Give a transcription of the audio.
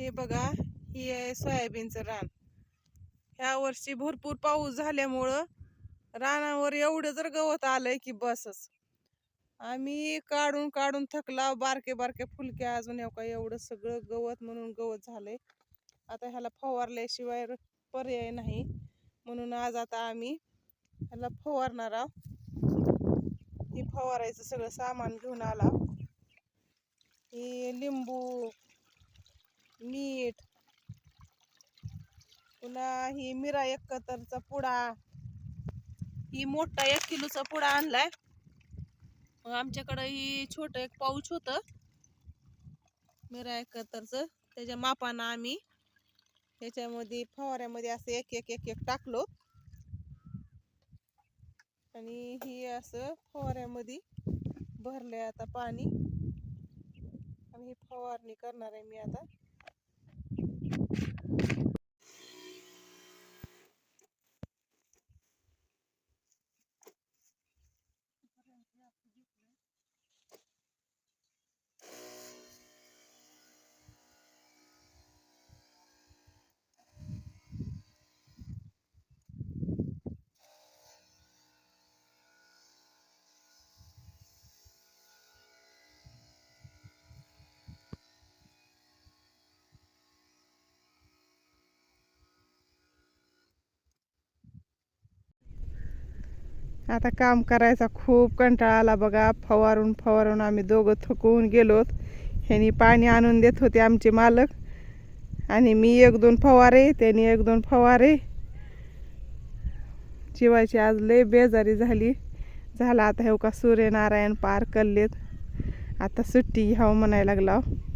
हे बघा ही आहे सोयाबीनचं रान. ह्या वर्षी भरपूर पाऊस झाल्यामुळं रानावर एवढं जर गवत आलंय की बसच. आम्ही काढून काढून थकला बारके बारके फुलके अजून एव का एवढं सगळं गवत म्हणून गवत झालंय. आता ह्याला फवारल्याशिवाय पर्याय नाही. म्हणून आज आता आम्ही ह्याला फवारणार आहोत. हे फवारायचं सगळं सामान घेऊन आला. हे लिंबू मीठ पुन्हा ही मिरा एकतरचा पुडा. ही मोठा एक किलोचा पुडा आणलाय. मग आमच्याकडं ही छोट एक पाऊच होत. मिरा एकतरचं त्याच्या मापानं आम्ही त्याच्यामध्ये फवाऱ्यामध्ये असं एक एक एक एक टाकलो. आणि ही असं फवाऱ्यामध्ये भरलंय आता पाणी. आणि ही फवारणी करणार आहे मी आता. आता काम करायचा खूप कंटाळा आला बघा. फवारून फवारून आम्ही दोघं थकवून गेलोत. ह्यांनी पाणी आणून देत होते आमचे मालक. आणि मी एक दोन फवारे त्यांनी एक दोन फवारे. जीवाची आज लय बेजारी झाली. झाला आता हे का सूर्यनारायण पार कल्लेत. आता सुट्टी घ्यावं म्हणायला लागला हो.